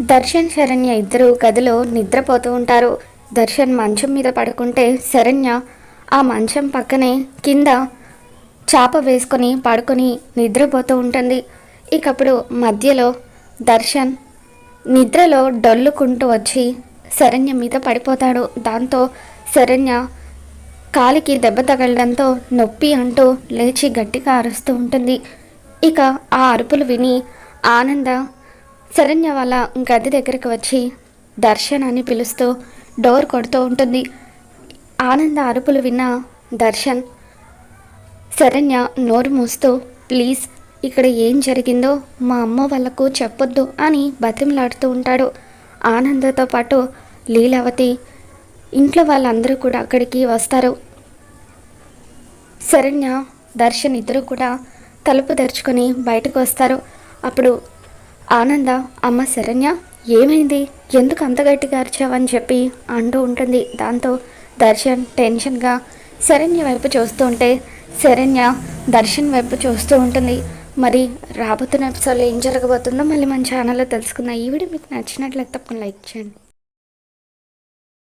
దర్శన్ శరణ్య ఇద్దరు గదిలో నిద్రపోతూ ఉంటారు. దర్శన్ మంచం మీద పడుకుంటే శరణ్య ఆ మంచం పక్కనే కింద చాప వేసుకొని పడుకొని నిద్రపోతూ ఉంటుంది. ఇకప్పుడు మధ్యలో దర్శన్ నిద్రలో డొల్లుకుంటూ వచ్చి శరణ్య మీద పడిపోతాడు. దాంతో శరణ్య కాలికి దెబ్బ తగలడంతో నొప్పి అంటూ లేచి గట్టిగా అరుస్తూ ఉంటుంది. ఇక ఆ అరుపులు విని ఆనంద శరణ్య వాళ్ళ గది దగ్గరికి వచ్చి దర్శన్ అని పిలుస్తూ డోర్ కొడుతూ ఉంటుంది. ఆనంద అరుపులు విన్న దర్శన్ శరణ్య నోరు మూస్తూ ప్లీజ్ ఇక్కడ ఏం జరిగిందో మా అమ్మ వాళ్ళకు చెప్పొద్దు అని బతిమలాడుతూ ఉంటాడు. ఆనందతో పాటు లీలావతి ఇంట్లో వాళ్ళందరూ కూడా అక్కడికి వస్తారు. శరణ్య దర్శన్ ఇద్దరు కూడా తలుపు తెరుచుకొని బయటకు వస్తారు. అప్పుడు ఆనంద అమ్మ శరణ్య ఏమైంది? ఎందుకు అంత గట్టిగా అరిచావని చెప్పి అంటూ ఉంటుంది. దాంతో దర్శన్ టెన్షన్గా శరణ్య వైపు చూస్తూ ఉంటే శరణ్య దర్శన్ వైపు చూస్తూ ఉంటుంది. మరి రాబోతున్న ఎపిసోడ్లో ఏం జరగబోతుందో మళ్ళీ మన ఛానల్లో తెలుసుకుందాం. ఈ వీడియో మీకు నచ్చినట్లయితే తప్పకుండా లైక్ చేయండి.